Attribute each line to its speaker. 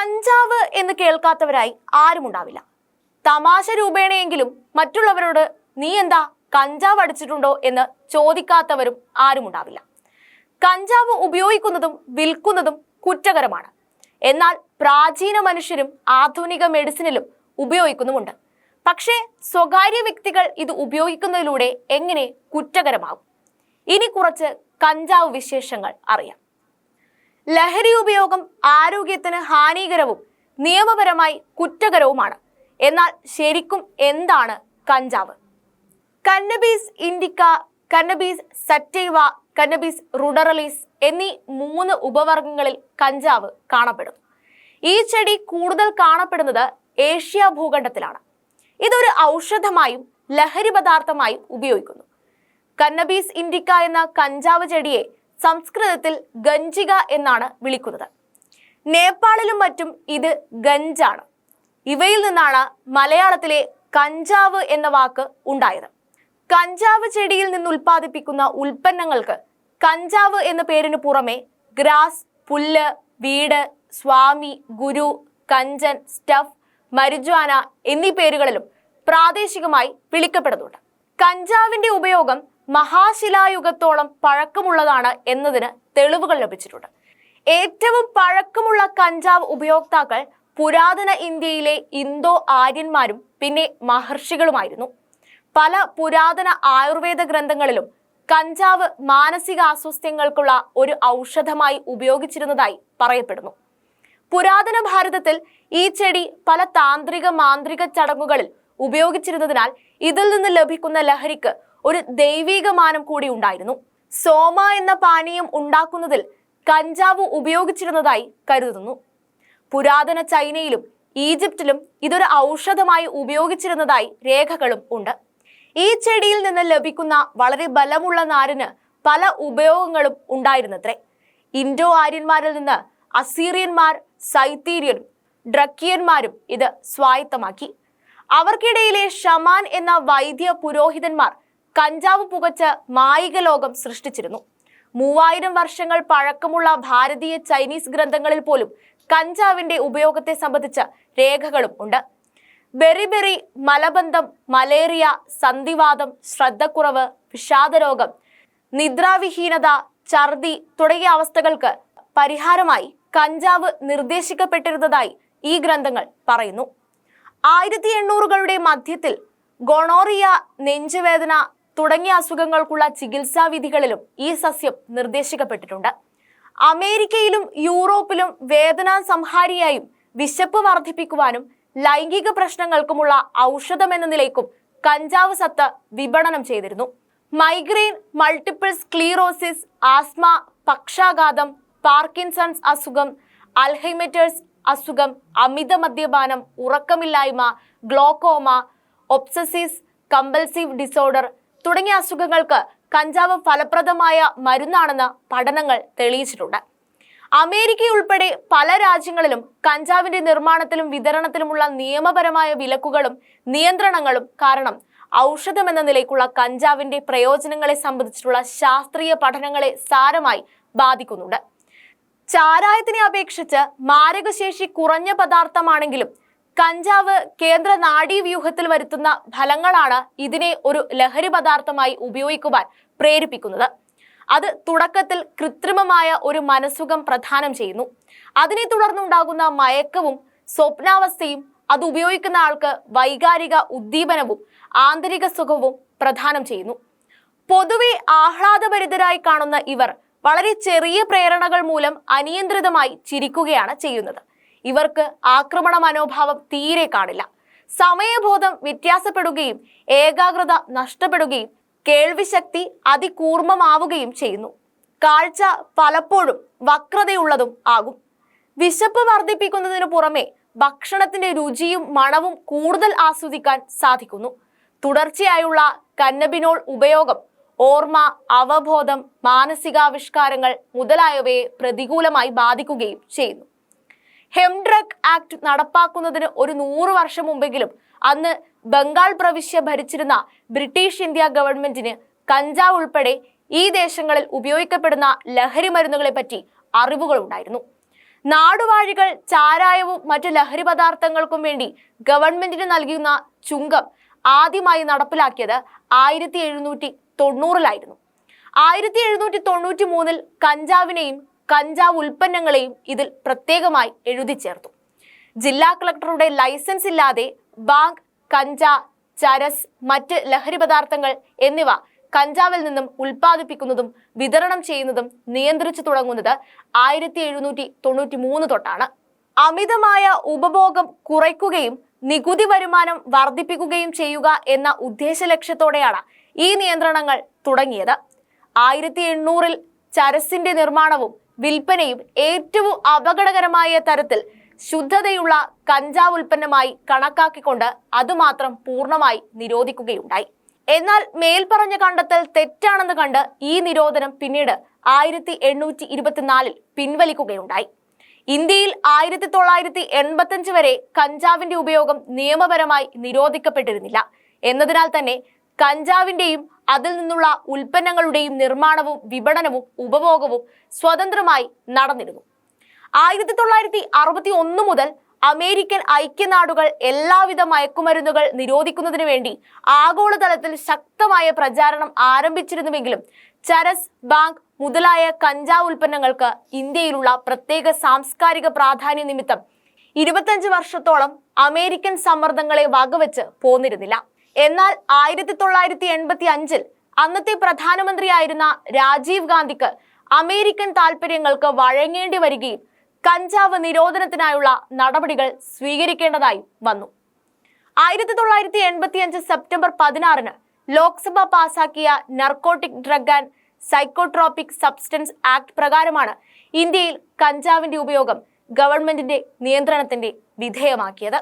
Speaker 1: കഞ്ചാവ് എന്ന് കേൾക്കാത്തവരായി ആരും ഉണ്ടാവില്ല. തമാശ രൂപേണയെങ്കിലും മറ്റുള്ളവരോട് നീ എന്താ കഞ്ചാവ് അടിച്ചിട്ടുണ്ടോ എന്ന് ചോദിക്കാത്തവരും ആരും ഉണ്ടാവില്ല. കഞ്ചാവ് ഉപയോഗിക്കുന്നതും വിൽക്കുന്നതും കുറ്റകരമാണ്. എന്നാൽ പ്രാചീന മനുഷ്യരും ആധുനിക മെഡിസിനിലും ഉപയോഗിക്കുന്നുമുണ്ട്. പക്ഷേ സ്വകാര്യ വ്യക്തികൾ ഇത് ഉപയോഗിക്കുന്നതിലൂടെ എങ്ങനെ കുറ്റകരമാകും? ഇനി കുറച്ച് കഞ്ചാവ് വിശേഷങ്ങൾ അറിയാം. ലഹരി ഉപയോഗം ആരോഗ്യത്തിന് ഹാനികരവും നിയമപരമായി കുറ്റകരവുമാണ്. എന്നാൽ ശരിക്കും എന്താണ് കഞ്ചാവ്? കന്നബീസ് ഇൻഡിക്ക കന്നബീസ് സറ്റൈവ കന്നബീസ് റുഡറലീസ് എന്നീ മൂന്ന് ഉപവർഗങ്ങളിൽ കഞ്ചാവ് കാണപ്പെടും ഈ ചെടി കൂടുതൽ കാണപ്പെടുന്നത് ഏഷ്യ ഭൂഖണ്ഡത്തിലാണ്. ഇതൊരു ഔഷധമായും ലഹരി പദാർത്ഥമായും ഉപയോഗിക്കുന്നു. കന്നബീസ് ഇൻഡിക്ക എന്ന കഞ്ചാവ് ചെടിയെ സംസ്കൃതത്തിൽ ഗഞ്ചിക എന്നാണ് വിളിക്കുന്നത്. നേപ്പാളിലും മറ്റും ഇത് ഗഞ്ചാണ്. ഇവയിൽ നിന്നാണ് മലയാളത്തിലെ കഞ്ചാവ് എന്ന വാക്ക് ഉണ്ടായത്. കഞ്ചാവ് ചെടിയിൽ നിന്ന് ഉൽപ്പാദിപ്പിക്കുന്ന ഉൽപ്പന്നങ്ങൾക്ക് കഞ്ചാവ് എന്ന പേരിന് പുറമെ ഗ്രാസ് പുല്ല് വീട് സ്വാമി ഗുരു കഞ്ചൻ സ്റ്റഫ് മരുജ്വാന എന്നീ പേരുകളിലും പ്രാദേശികമായി വിളിക്കപ്പെടുന്നുണ്ട്. കഞ്ചാവിന്റെ ഉപയോഗം മഹാശിലായുഗത്തോളം പഴക്കമുള്ളതാണ് എന്നതിന് തെളിവുകൾ ലഭിച്ചിട്ടുണ്ട്. ഏറ്റവും പഴക്കമുള്ള കഞ്ചാവ് ഉപയോക്താക്കൾ പുരാതന ഇന്ത്യയിലെ ഇന്തോ ആര്യന്മാരും പിന്നെ മഹർഷികളുമായിരുന്നു. പല പുരാതന ആയുർവേദ ഗ്രന്ഥങ്ങളിലും കഞ്ചാവ് മാനസിക അസ്വസ്ഥ്യങ്ങൾക്കുള്ള ഒരു ഔഷധമായി ഉപയോഗിച്ചിരുന്നതായി പറയപ്പെടുന്നു. പുരാതന ഭാരതത്തിൽ ഈ ചെടി പല താന്ത്രിക മാന്ത്രിക ചടങ്ങുകളിൽ ഉപയോഗിച്ചിരുന്നതിനാൽ ഇതിൽ നിന്ന് ലഭിക്കുന്ന ലഹരിക്ക് ഒരു ദൈവീകമാനം കൂടി ഉണ്ടായിരുന്നു. സോമ എന്ന പാനീയം ഉണ്ടാക്കുന്നതിൽ കഞ്ചാവ് ഉപയോഗിച്ചിരുന്നതായി കരുതുന്നു. പുരാതന ചൈനയിലും ഈജിപ്തിലും ഇതൊരു ഔഷധമായി ഉപയോഗിച്ചിരുന്നതായി രേഖകളും ഉണ്ട്. ഈ ചെടിയിൽ നിന്ന് ലഭിക്കുന്ന വളരെ ബലമുള്ള നാരിന് പല ഉപയോഗങ്ങളും ഉണ്ടായിരുന്നത്രേ. ഇൻഡോ ആര്യന്മാരിൽ നിന്ന് അസീറിയന്മാർ സൈത്തീരിയനും ഡ്രക്കിയന്മാരും ഇത് സ്വായത്തമാക്കി. അവർക്കിടയിലെ ഷമാൻ എന്ന വൈദ്യ പുരോഹിതന്മാർ കഞ്ചാവ് പുകച്ച് മായിക ലോകം സൃഷ്ടിച്ചിരുന്നു. മൂവായിരം വർഷങ്ങൾ പഴക്കമുള്ള ഭാരതീയ ചൈനീസ് ഗ്രന്ഥങ്ങളിൽ പോലും കഞ്ചാവിന്റെ ഉപയോഗത്തെ സംബന്ധിച്ച രേഖകളും ഉണ്ട്. ബെറിബെറി മലബന്ധം മലേറിയ സന്ധിവാദം ശ്രദ്ധക്കുറവ് വിഷാദരോഗം നിദ്രാവിഹീനത ഛർദി തുടങ്ങിയ അവസ്ഥകൾക്ക് പരിഹാരമായി കഞ്ചാവ് നിർദ്ദേശിക്കപ്പെട്ടിരുന്നതായി ഈ ഗ്രന്ഥങ്ങൾ പറയുന്നു. ആയിരത്തി എണ്ണൂറുകളുടെ മധ്യത്തിൽ ഗൊണോറിയ നെഞ്ചുവേദന തുടങ്ങിയ അസുഖങ്ങൾക്കുള്ള ചികിത്സാ വിധികളിലും ഈ സസ്യം നിർദ്ദേശിക്കപ്പെട്ടിട്ടുണ്ട്. അമേരിക്കയിലും യൂറോപ്പിലും വേദനാ സംഹാരിയായും വിശപ്പ് വർദ്ധിപ്പിക്കുവാനും ലൈംഗിക പ്രശ്നങ്ങൾക്കുമുള്ള ഔഷധം എന്ന നിലയ്ക്കും കഞ്ചാവ് സത്ത് വിപണനം ചെയ്തിരുന്നു. മൈഗ്രെയിൻ മൾട്ടിപ്പിൾ സ്ക്ലീറോസിസ് ആസ്മ പക്ഷാഘാതം പാർക്കിൻസൺസ് അസുഖം അൽഹൈമറ്റേഴ്സ് അസുഖം അമിത മദ്യപാനം ഉറക്കമില്ലായ്മ ഗ്ലോക്കോമ ഒബ്സസീസ് കമ്പൽസീവ് ഡിസോർഡർ തുടങ്ങിയ അസുഖങ്ങൾക്ക് കഞ്ചാവ് ഫലപ്രദമായ മരുന്നാണെന്ന് പഠനങ്ങൾ തെളിയിച്ചിട്ടുണ്ട്. അമേരിക്ക ഉൾപ്പെടെ പല രാജ്യങ്ങളിലും കഞ്ചാവിന്റെ നിർമ്മാണത്തിലും വിതരണത്തിലുമുള്ള നിയമപരമായ വിലക്കുകളും നിയന്ത്രണങ്ങളും കാരണം ഔഷധമെന്ന നിലയ്ക്കുള്ള കഞ്ചാവിന്റെ പ്രയോജനങ്ങളെ സംബന്ധിച്ചിട്ടുള്ള ശാസ്ത്രീയ പഠനങ്ങളെ സാരമായി ബാധിക്കുന്നുണ്ട്. ചാരായത്തിനെ അപേക്ഷിച്ച് മാരകശേഷി കുറഞ്ഞ പദാർത്ഥമാണെങ്കിലും കഞ്ചാവ് കേന്ദ്ര നാഡീവ്യൂഹത്തിൽ വരുത്തുന്ന ഫലങ്ങളാണ് ഇതിനെ ഒരു ലഹരി പദാർത്ഥമായി ഉപയോഗിക്കുവാൻ പ്രേരിപ്പിക്കുന്നത്. അത് തുടക്കത്തിൽ കൃത്രിമമായ ഒരു മനസുഖം പ്രദാനം ചെയ്യുന്നു. അതിനെ തുടർന്നുണ്ടാകുന്ന മയക്കവും സ്വപ്നാവസ്ഥയും അത് ഉപയോഗിക്കുന്ന ആൾക്ക് വൈകാരിക ഉദ്ദീപനവും ആന്തരിക സുഖവും പ്രദാനം ചെയ്യുന്നു. പൊതുവെ ആഹ്ലാദഭരിതരായി കാണുന്ന ഇവർ വളരെ ചെറിയ പ്രേരണകൾ മൂലം അനിയന്ത്രിതമായി ചിരിക്കുകയാണ് ചെയ്യുന്നത്. ഇവർക്ക് ആക്രമണ മനോഭാവം തീരെ കാണില്ല. സമയബോധം വ്യത്യാസപ്പെടുകയും ഏകാഗ്രത നഷ്ടപ്പെടുകയും കേൾവിശക്തി അതികൂർമ്മമാവുകയും ചെയ്യുന്നു. കാഴ്ച പലപ്പോഴും വക്രതയുള്ളതും ആകും. വിശപ്പ് വർദ്ധിപ്പിക്കുന്നതിനു പുറമെ ഭക്ഷണത്തിന്റെ രുചിയും മണവും കൂടുതൽ ആസ്വദിക്കാൻ സാധിക്കുന്നു. തുടർച്ചയായുള്ള കന്നബിനോൾ ഉപയോഗം ഓർമ്മ അവബോധം മാനസികാവിഷ്കാരങ്ങൾ മുതലായവയെ പ്രതികൂലമായി ബാധിക്കുകയും ചെയ്യുന്നു. ഹെംഡ്രഗ് ആക്ട് നടപ്പാക്കുന്നതിന് ഒരു നൂറ് വർഷം മുമ്പെങ്കിലും അന്ന് ബംഗാൾ പ്രവിശ്യ ഭരിച്ചിരുന്ന ബ്രിട്ടീഷ് ഇന്ത്യ ഗവൺമെന്റിന് കഞ്ചാവ് ഉൾപ്പെടെ ഈ ദേശങ്ങളിൽ ഉപയോഗിക്കപ്പെടുന്ന ലഹരി മരുന്നുകളെ പറ്റി അറിവുകളുണ്ടായിരുന്നു നാടുവാഴികൾ ചാരായവും മറ്റ് ലഹരി പദാർത്ഥങ്ങൾക്കും വേണ്ടി ഗവൺമെന്റിന് നൽകുന്ന ചുങ്കം ആദ്യമായി നടപ്പിലാക്കിയത് ആയിരത്തി എഴുന്നൂറ്റി തൊണ്ണൂറിലായിരുന്നു. ആയിരത്തി എഴുന്നൂറ്റി തൊണ്ണൂറ്റി മൂന്നിൽ കഞ്ചാവിനെയും കഞ്ചാവ് ഉൽപ്പന്നങ്ങളെയും ഇതിൽ പ്രത്യേകമായി എഴുതി ചേർത്തു. ജില്ലാ കളക്ടറുടെ ലൈസൻസ് ഇല്ലാതെ ബാങ്ക് കഞ്ച ചരസ് മറ്റ് ലഹരി പദാർത്ഥങ്ങൾ എന്നിവ കഞ്ചാവിൽ നിന്നും ഉൽപ്പാദിപ്പിക്കുന്നതും വിതരണം ചെയ്യുന്നതും നിയന്ത്രിച്ചു തുടങ്ങുന്നത് ആയിരത്തി എഴുന്നൂറ്റി തൊണ്ണൂറ്റി മൂന്ന് തൊട്ടാണ്. അമിതമായ ഉപഭോഗം കുറയ്ക്കുകയും നികുതി വരുമാനം വർദ്ധിപ്പിക്കുകയും ചെയ്യുക എന്ന ഉദ്ദേശ ലക്ഷ്യത്തോടെയാണ് ഈ നിയന്ത്രണങ്ങൾ തുടങ്ങിയത്. ആയിരത്തി എണ്ണൂറിൽ ചരസിന്റെ നിർമ്മാണവും വിൽപ്പനയും ഏറ്റവും അപകടകരമായ തരത്തിൽ ശുദ്ധതയുള്ള കഞ്ചാവ് ഉൽപ്പന്നമായി കണക്കാക്കിക്കൊണ്ട് അതുമാത്രം പൂർണമായി നിരോധിക്കുകയുണ്ടായി. എന്നാൽ മേൽപ്പറഞ്ഞ കണ്ടെത്തൽ തെറ്റാണെന്ന് കണ്ട് ഈ നിരോധനം പിന്നീട് ആയിരത്തി എണ്ണൂറ്റി ഇരുപത്തിനാലിൽ പിൻവലിക്കുകയുണ്ടായി. ഇന്ത്യയിൽ ആയിരത്തി തൊള്ളായിരത്തി എൺപത്തഞ്ച് വരെ കഞ്ചാവിന്റെ ഉപയോഗം നിയമപരമായി നിരോധിക്കപ്പെട്ടിരുന്നില്ല. എന്നതിനാൽ തന്നെ കഞ്ചാവിന്റെയും അതിൽ നിന്നുള്ള ഉൽപ്പന്നങ്ങളുടെയും നിർമ്മാണവും വിപണനവും ഉപഭോഗവും സ്വതന്ത്രമായി നടന്നിരുന്നു. ആയിരത്തി തൊള്ളായിരത്തി അറുപത്തി ഒന്ന് മുതൽ അമേരിക്കൻ ഐക്യനാടുകൾ എല്ലാവിധ മയക്കുമരുന്നുകൾ നിരോധിക്കുന്നതിന് വേണ്ടി ആഗോളതലത്തിൽ ശക്തമായ പ്രചാരണം ആരംഭിച്ചിരുന്നുവെങ്കിലും ചരസ് ബാങ്ക് മുതലായ കഞ്ചാവ് ഉൽപ്പന്നങ്ങൾക്ക് ഇന്ത്യയിലുള്ള പ്രത്യേക സാംസ്കാരിക പ്രാധാന്യ നിമിത്തം ഇരുപത്തഞ്ച് വർഷത്തോളം അമേരിക്കൻ സമ്മർദ്ദങ്ങളെ വകവെച്ച് പോന്നിരുന്നില്ല. എന്നാൽ ആയിരത്തി തൊള്ളായിരത്തി എൺപത്തി അഞ്ചിൽ അന്നത്തെ പ്രധാനമന്ത്രിയായിരുന്ന രാജീവ് ഗാന്ധിക്ക് അമേരിക്കൻ താല്പര്യങ്ങൾക്ക് വഴങ്ങേണ്ടി വരികയും കഞ്ചാവ് നിരോധനത്തിനായുള്ള നടപടികൾ സ്വീകരിക്കേണ്ടതായി വന്നു. ആയിരത്തി തൊള്ളായിരത്തി എൺപത്തി അഞ്ച് സെപ്റ്റംബർ പതിനാറിന് ലോക്സഭ പാസാക്കിയ narcotic drug and psychotropic substance act പ്രകാരമാണ് ഇന്ത്യയിൽ കഞ്ചാവിന്റെ ഉപയോഗം ഗവൺമെന്റിന്റെ നിയന്ത്രണത്തിന്റെ വിധേയമാക്കിയത്.